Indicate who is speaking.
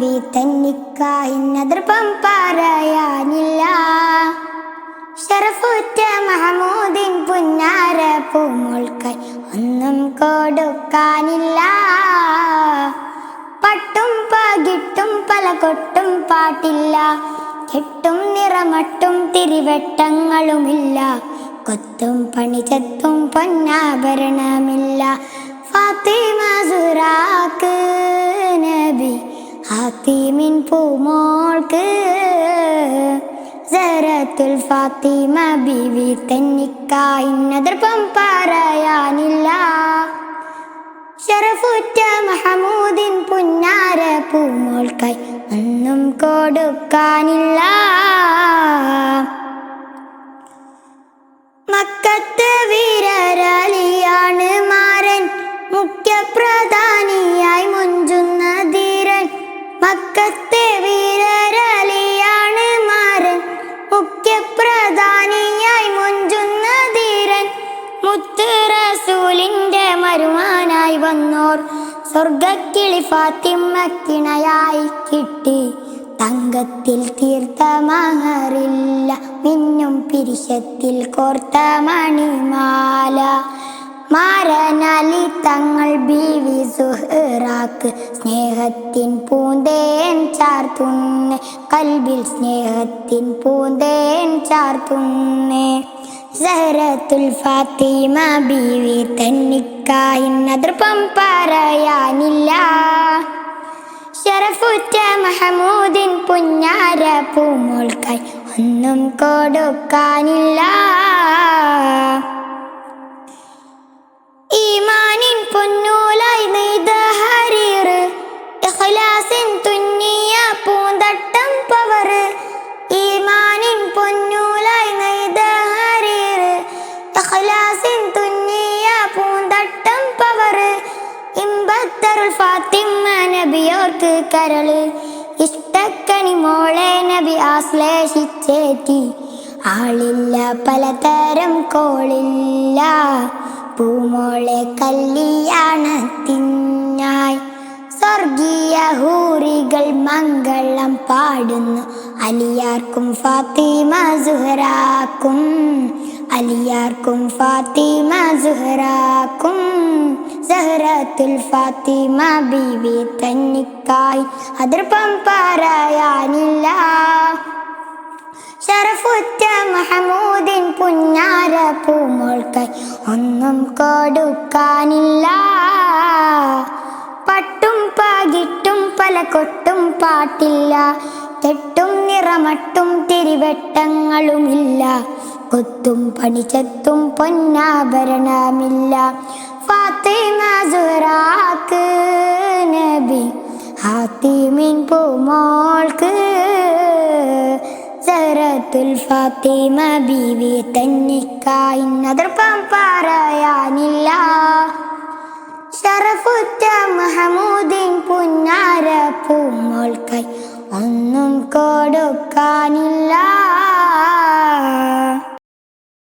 Speaker 1: ബീവി തന്നിക്കായിന്നതൃപ്പം പറയാനില്ല. ഷറഫുറ്റ മഹമൂദിൻ പുന്നാര പൂമോൾക്കായി ഒന്നും കൊടുക്കാനില്ല. പട്ടും പകിട്ടും പല കൊട്ടും പാട്ടില്ല. കെട്ടും നിറമട്ടും തിരിവെട്ടങ്ങളുമില്ല. കൊത്തും പണിചത്തും പൊന്നാഭരണമില്ല. ഫാത്തിമ ഹാത്തിമിൻ പൂമോൾക്ക് സറത്തുൽ ഫാത്തിമ ബീവി തന്നിക്കായിന്നതൃപ്പം പറയാനില്ല. ഷറഫുറ്റ മഹമൂദിൻ പുന്നാര പൂമോൾക്കായി ഒന്നും കൊടുക്കാനില്ല. മക്കത്ത് വീരരലിയാണ് മരുമാനായി വന്നോർ. സ്വർഗക്കിളി ഫാത്തിമക്കിണയായി കിട്ടി. തങ്കത്തിൽ തീർത്ത മഹറില്ല മിന്നും പിരിശത്തിൽ കോർത്ത മണിമാല. മാരനാലി തങ്ങൾ ബീവി സുഹറാക്ക് സ്നേഹത്തിൻ പൂന്തേൻ ചാർത്തുന്നേ. കൽബിൽ സ്നേഹത്തിൻ പൂന്തേൻ ചാർത്തുന്നേ. സഹറത്തുൽ ഫാത്തിമ ബീവി തന്നിക്കായിന്നതൃപ്പം പറയാനില്ല. ഷറഫുറ്റ മഹമൂദിൻ പുഞ്ഞാര പൂമോൾക്കായി ഒന്നും കൊടുക്കാനില്ല. ഈമാനിൻ പൊന്നൂലായി ഇമ്പത്തരുൾ ഫാത്തിമ നബിയോർക്ക് കരൾ. ഇഷ്ടക്കണി മോളെ നബി ആശ്ലേഷിച്ചേറ്റി. ആളില്ല പലതരം കോളില്ല. പൂമോളെ കല്യാണത്തിനായി സ്വർഗീയ ഹൂറികൾ മംഗളം പാടുന്നു. അലിയാർക്കും ഫാത്തിമ സുഹറാക്കും അലിയാർക്കും ഫാത്തിമ സുഹറാക്കും സഹറത്തുൽ ഫാത്തിമ ബീവി തന്നിക്കായി. അതിർപ്പം പറയാനില്ല ഷറഫുറ്റ മഹമൂദിൻ പുന്നാര പൂമോൾക്കായി ഒന്നും കൊടുക്കാനില്ല. പട്ടും പാകിട്ടും പല കൊട്ടും പാട്ടില്ല. കെട്ടും നിറമട്ടും തിരിവെട്ടങ്ങളുമില്ല. കൊത്തും പണിച്ചത്തും പൊന്നാഭരണമില്ല. ഫാത്തിമസുറാക്ക് നബി ഹാത്തിമിൻ പൂമോൾക്ക് സറത്തുൽ ഫാത്തിമ ബീവി തന്നിക്കായിന്നതൃപ്പം പറയാനില്ല ഷറഫുറ്റ മഹമൂദിൻ പുന്നാര പൂമോൾക്കായി ഒന്നും കൊടുക്കാനില്ല.